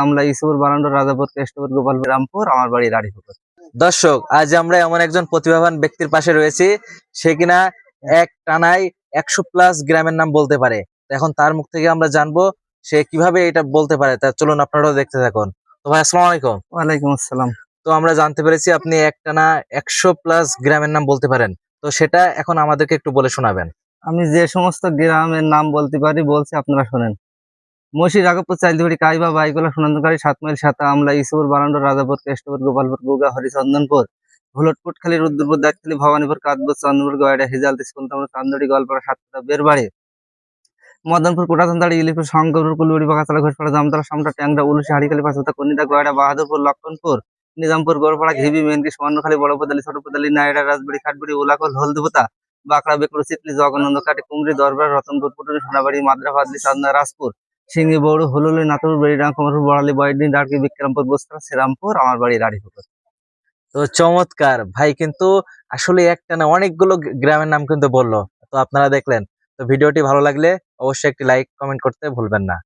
আমলা ইসুর বারান্ড রাজাপুর কেষ্টপুর গোপালপুর রামপুর আমার বাড়ি রাড়িপুকুর দর্শক আজ আমরা এমন একজন প্রতিভাবান ব্যক্তির পাশে রয়েছি সে কিনা এক টানায় একশো প্লাস গ্রামের নাম বলতে পারে। এখন তার মুখ থেকে আমরা জানব সে কীভাবে এটা বলতে পারে। তা চলুন আপনারাও দেখতে থাকুন। তো ভাই আসসালামু আলাইকুম। ওয়ালাইকুম আসসালাম। তো আমরা জানতে পেরেছি আপনি এক টানা একশো প্লাস গ্রামের নাম বলতে পারেন। তো সেটা এখন আমাদেরকে একটু বলে শোনাবেন। আমি যে সমস্ত গ্রামের নাম বলতে পারি বলছি আপনারা শোনেন। মসি রাঘবপুর চাইলদিবাড়ি কাইবা বাইকলা সুনন্দকারী সাত মাইল সাতা আমলা ইসুর বারান্ড রাজাপুর কেষ্টপুর গোপালপুর গুগা হরিচন্দনপুর ভুলটপুট খালি রুদ্রপুর দাঁতখালি ভবানীপুর কাতপুর চন্দ্রপুর গয়ডা হিজাল তিসকুন্তমর চান্দড়ি গলপাড়া সাতটা বেরবাড়ি মদনপুর কোটাতন্দাড়ি ইলিপুর শঙ্করপুর কুলুড়ি বাগাতলা ঘোষপাড়া জামতলা সামটা ট্যাংরা উলুসি হাড়িখালি পাঁচতা কনিদা গয়ডা বাহাদুরপুর লক্ষণপুর নিজামপুর গোরপাড়া ঘিবি মেনকি সুবর্ণখালী বড় পদালি ছোট পদালি নাইডা রাজবাড়ি খাটবাড়ি উলাকল হলদিপোতা বাঁকড়া বেকড়ু চিতলি জগনন্দ কাটি কুমড়ি দরবার রতনপুর পুটুরি সোনাবাড়ি মাদ্রাবাদলি চান্দনা রাজপুর সিঙ্গি বড়, হলুলি নাতুর বেড়িডাং কুমারপুর বড়ালি বয়দিন ডাটকি বিক্রমপুর, বস্ত্রা, শ্রীরামপুর, আমার বাড়ি রাড়িপুকুর তো চমৎকার। ভাই, কিন্তু আসলে একটা না অনেকগুলো গ্রামের নাম কিন্তু বলল। তো আপনারা দেখলেন। তো ভিডিওটি ভালো লাগলে অবশ্যই একটি লাইক, কমেন্ট করতে ভুলবেন না।